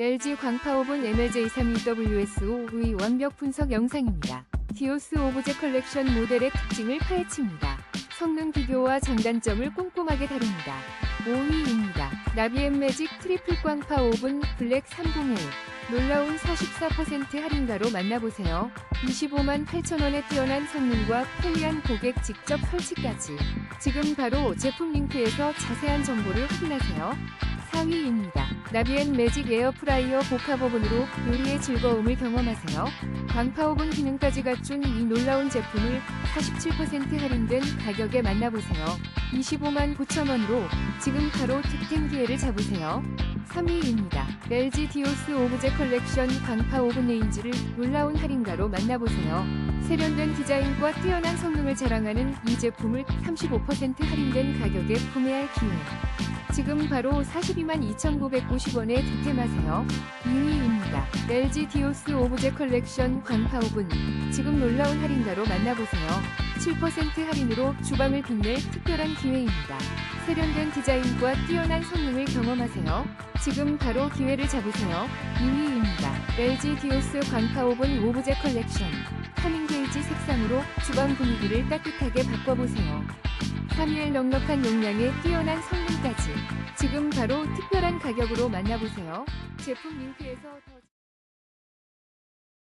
LG 광파오븐 MLJ32WS5의 완벽 분석 영상입니다. 디오스 오브제 컬렉션 모델의 특징을 파헤칩니다. 성능 비교와 장단점을 꼼꼼하게 다룹니다. 5위입니다. 나비엠 매직 트리플 광파 오븐 블랙 301 놀라운 44% 할인가로 만나보세요. 25만 8천원의 뛰어난 성능과 편리한 고객 직접 설치까지. 지금 바로 제품 링크에서 자세한 정보를 확인하세요. 4위입니다. 나비엔 매직 에어프라이어 복합 오븐으로 요리의 즐거움을 경험하세요. 광파 오븐 기능까지 갖춘 이 놀라운 제품을 47% 할인된 가격에 만나보세요. 25만 9천원으로 지금 바로 특典기회를 잡으세요. 3위입니다. LG 디오스 오브제 컬렉션 광파 오븐 레인지를 놀라운 할인가로 만나보세요. 세련된 디자인과 뛰어난 성능을 자랑하는 이 제품을 35% 할인된 가격에 구매할 기회. 지금 바로 42만 2,990원에 득템하세요. 2위입니다. LG 디오스 오브제 컬렉션 광파 오븐. 지금 놀라운 할인가로 만나보세요. 7% 할인으로 주방을 빛낼 특별한 기회입니다. 세련된 디자인과 뛰어난 성능을 경험하세요. 지금 바로 기회를 잡으세요. 2위입니다. LG 디오스 광파 오븐 오브제 컬렉션. 카밍 게이지 색상으로 주방 분위기를 따뜻하게 바꿔보세요. 3일 넉넉한 용량에 뛰어난 성능까지. 지금 바로 특별한 가격으로 만나보세요. 제품 링크에서 더